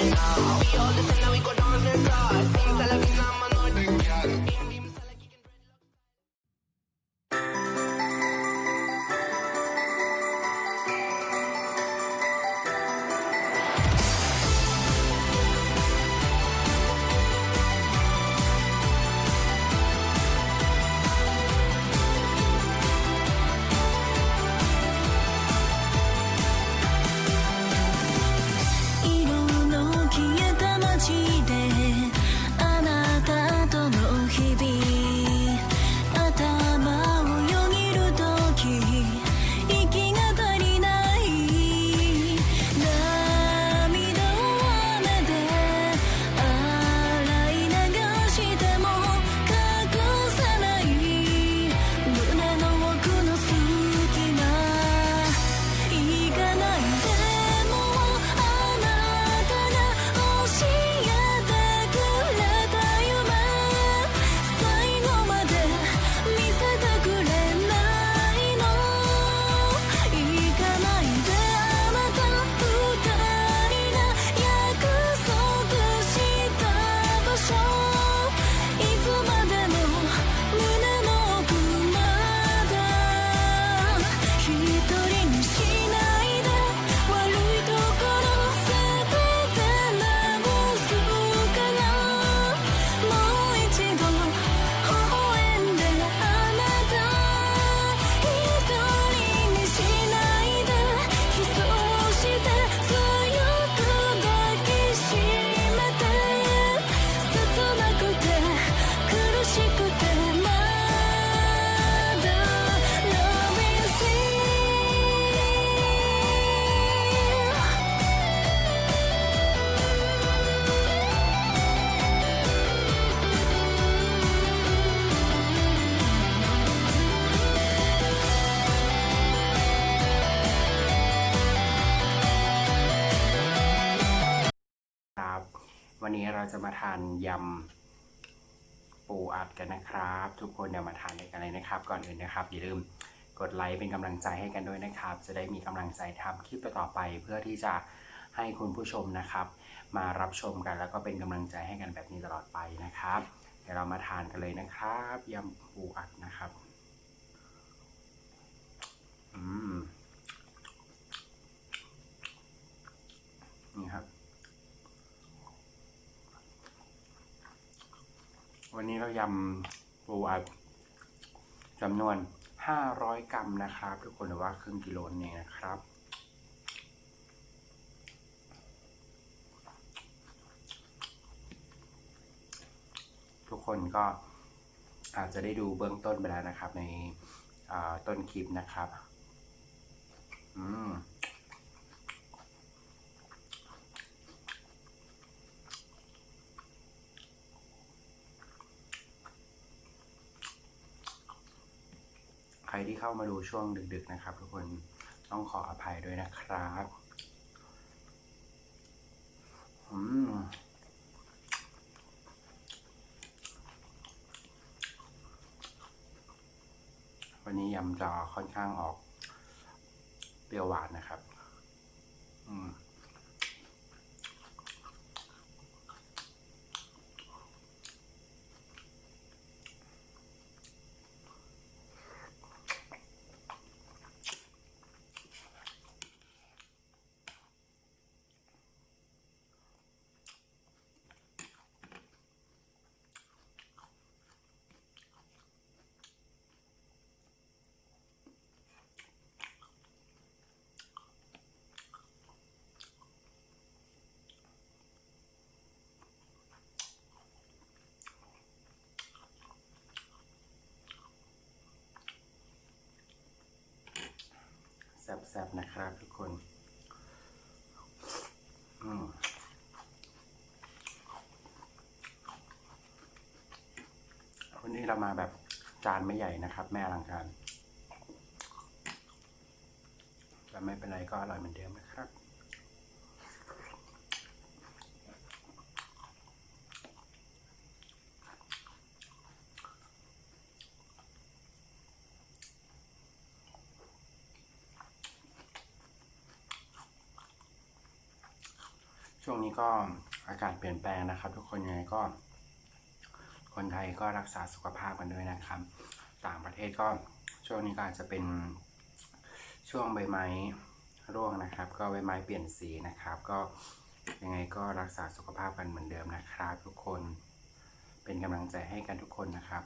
We all listen we go dancing fast. วันนี้เราจะมาทานยำปูอัดกันนะครับ ทุกคนเดี๋ยวมาทานกันเลยนะครับ ก่อนอื่นนะครับอย่าลืมกดไลค์เป็นกำลังใจให้กันด้วยนะครับ จะได้มีกำลังใจทำคลิปต่อไป เพื่อที่จะให้คุณผู้ชมนะครับ มารับชมกันแล้วก็เป็นกำลังใจให้กันแบบนี้ตลอดไปนะครับ เดี๋ยวเรามาทานกันเลยนะครับยำปูอัดนะครับอืมนี่ครับ วันนี้เรายำปูอัดจำนวน 500 กรัมนะครับ ทุกคนหรือว่าครึ่งกิโลนี่นะครับ ทุกคนก็อาจจะได้ดูเบื้องต้นไปแล้วนะครับ ในต้นคลิปนะครับ อืม รที่เข้ามาดูช่วงดึกๆนะครับ ทุกคนต้องขออภัยด้วยนะครับอืมวันนี้ยำจะค่อนข้างออกเปรี้ยวหวานนะครับ อืม แซ่บๆนะครับทุกคนอืมวันนี้เรามาแบบจานไม่ใหญ่นะครับ แม่อลังการแต่ไม่เป็นไรก็อร่อยเหมือนเดิมนะครับ ช่วงนี้ก็อากาศเปลี่ยนแปลงนะครับ ทุกคนยังไงก็ คนไทยก็รักษาสุขภาพกันด้วยนะครับ ต่างประเทศก็ช่วงนี้ก็อาจจะเป็นช่วงใบไม้ร่วงนะครับ ก็ใบไม้เปลี่ยนสีนะครับ ก็ยังไงก็รักษาสุขภาพกันเหมือนเดิมนะครับ ทุกคนเป็นกำลังใจให้กันทุกคนนะครับ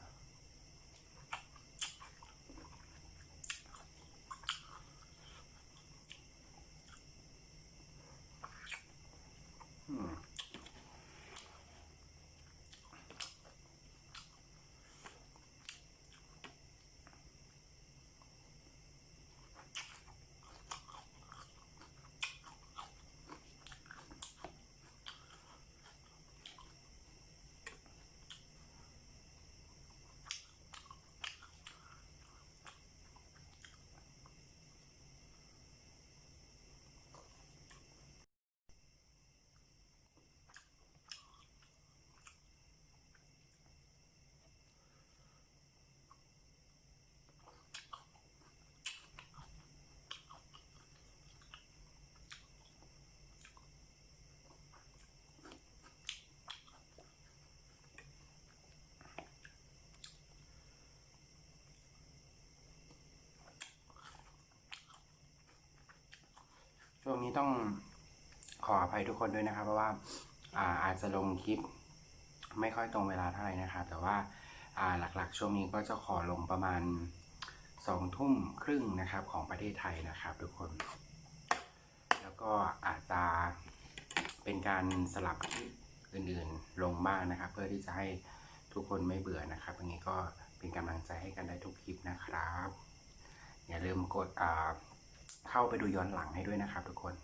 นี้ต้องขออภัยทุกคนด้วยนะครับ เพราะว่าอาอาจจะลงคลิปไม่ค่อยตรงเวลาเท่าไหร่นะครับแต่ว่าาหลักๆ ช่วงนี้ก็จะขอลงประมาณสองทุ่มครึ่งนะครับของประเทศไทยนะครับทุกคน แล้วก็อาจจะเป็นการสลับคลิปอื่นๆลงบ้างนะครับ เพื่อที่จะให้ทุกคนไม่เบื่อนะครับอย่างนี้ก็เป็นกำลังใจให้กันได้ทุกคลิปนะครับ อย่าลืมกดอ่า เข้าไปดูย้อนหลังให้ด้วยนะครับทุกคน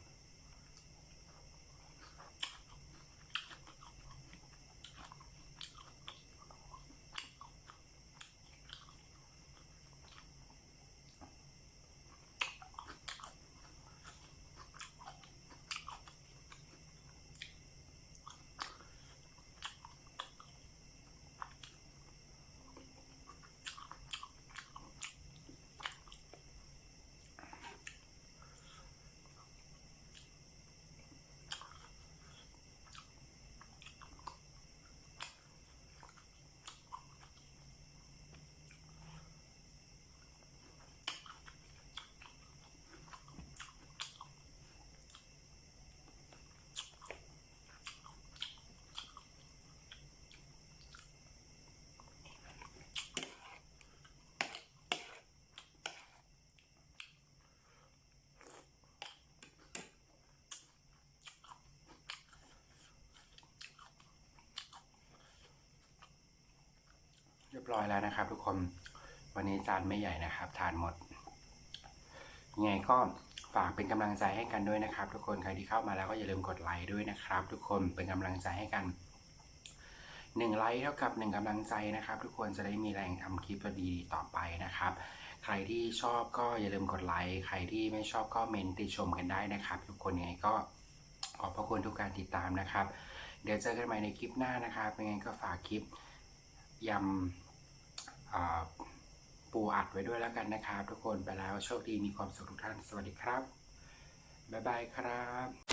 ร้อยแล้วนะครับ ทุกคนวันนี้จานไม่ใหญ่นะครับทานหมดยังไงก็ฝากเป็นกำลังใจให้กันด้วยนะครับ ทุกคนใครที่เข้ามาแล้วก็อย่าลืมกดไลค์ด้วยนะครับ ทุกคนเป็นกำลังใจให้กันหนึ่งไลค์เท่ากับหนึ่งกำลังใจนะครับ ทุกคนจะได้มีแรงทำคลิปดีๆต่อไปนะครับ ใครที่ชอบก็อย่าลืมกดไลค์ใครที่ไม่ชอบก็เมนติชมกันได้นะครับ ทุกคนยังไงก็ขอบพระคุณทุกการติดตามนะครับ เดี๋ยวเจอกันใหม่ในคลิปหน้านะครับยังไงก็ฝากคลิปยำ ปูอัดไว้ด้วยแล้วกันนะครับ ทุกคนไปแล้วโชคดีมีความสุขทุกท่าน สวัสดีครับ บ๊ายบายครับ